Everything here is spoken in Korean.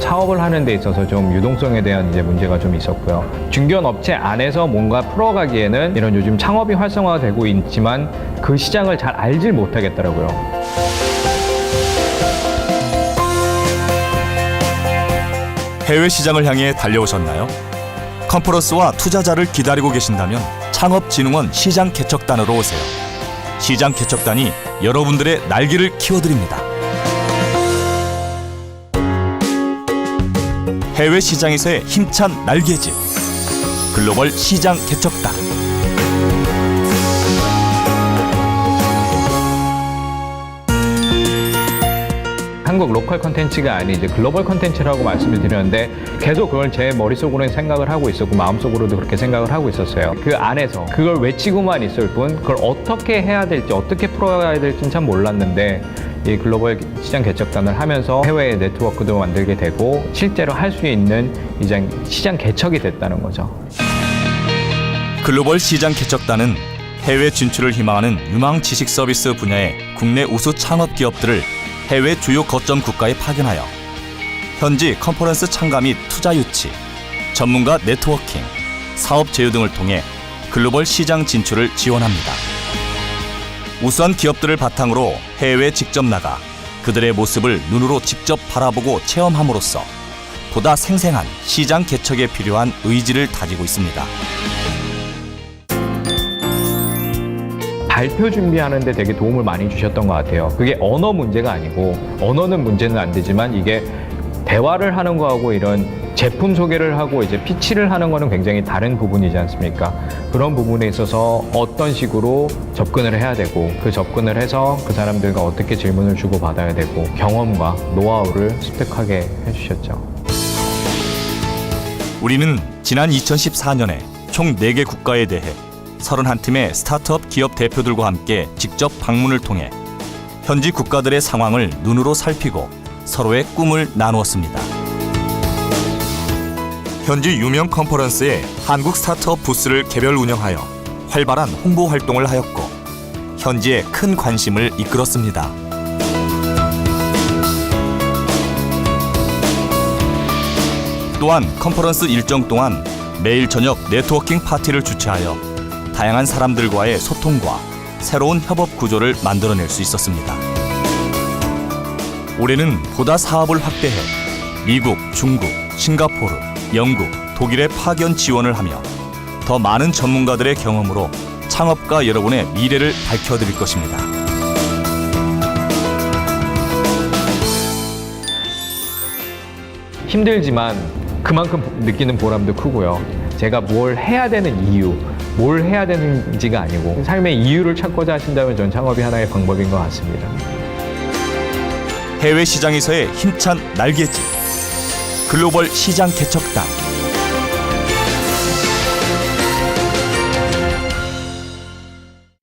사업을 하는 데 있어서 좀 유동성에 대한 이제 문제가 좀 있었고요. 중견 업체 안에서 뭔가 풀어가기에는 이런 요즘 창업이 활성화되고 있지만 그 시장을 잘 알질 못하겠더라고요. 해외 시장을 향해 달려오셨나요? 컨퍼런스와 투자자를 기다리고 계신다면 창업진흥원 시장 개척단으로 오세요. 시장 개척단이 여러분들의 날개를 키워드립니다. 해외 시장에서의 힘찬 날개짓 글로벌 시장 개척단 한국 로컬 컨텐츠가 아닌 이제 글로벌 컨텐츠라고 말씀을 드렸는데 계속 그걸 제 머릿속으로는 생각을 하고 있었고 마음속으로도 그렇게 생각을 하고 있었어요. 그 안에서 그걸 외치고만 있을 뿐 그걸 어떻게 해야 될지 어떻게 풀어가야 될지는 참 몰랐는데 이 글로벌 시장 개척단을 하면서 해외 네트워크도 만들게 되고 실제로 할 수 있는 이제 시장 개척이 됐다는 거죠. 글로벌 시장 개척단은 해외 진출을 희망하는 유망 지식 서비스 분야의 국내 우수 창업 기업들을 해외 주요 거점 국가에 파견하여 현지 컨퍼런스 참가 및 투자 유치, 전문가 네트워킹, 사업 제휴 등을 통해 글로벌 시장 진출을 지원합니다. 우수한 기업들을 바탕으로 해외에 직접 나가 그들의 모습을 눈으로 직접 바라보고 체험함으로써 보다 생생한 시장 개척에 필요한 의지를 다지고 있습니다. 발표 준비하는데 되게 도움을 많이 주셨던 것 같아요. 그게 언어 문제가 아니고 언어는 문제는 안 되지만 이게 대화를 하는 거하고 이런 제품 소개를 하고 이제 피치를 하는 거는 굉장히 다른 부분이지 않습니까? 그런 부분에 있어서 어떤 식으로 접근을 해야 되고 그 접근을 해서 그 사람들과 어떻게 질문을 주고 받아야 되고 경험과 노하우를 습득하게 해주셨죠. 우리는 지난 2014년에 총 4개 국가에 대해 31팀의 스타트업 기업 대표들과 함께 직접 방문을 통해 현지 국가들의 상황을 눈으로 살피고 서로의 꿈을 나누었습니다. 현지 유명 컨퍼런스에 한국 스타트업 부스를 개별 운영하여 활발한 홍보 활동을 하였고 현지에 큰 관심을 이끌었습니다. 또한 컨퍼런스 일정 동안 매일 저녁 네트워킹 파티를 주최하여 다양한 사람들과의 소통과 새로운 협업 구조를 만들어낼 수 있었습니다. 올해는 보다 사업을 확대해 미국, 중국, 싱가포르, 영국, 독일에 파견 지원을 하며 더 많은 전문가들의 경험으로 창업가 여러분의 미래를 밝혀드릴 것입니다. 힘들지만 그만큼 느끼는 보람도 크고요. 제가 뭘 해야 되는 이유, 뭘 해야 되는지가 아니고 삶의 이유를 찾고자 하신다면 전 창업이 하나의 방법인 것 같습니다. 해외 시장에서의 힘찬 날개짓 글로벌 시장 개척단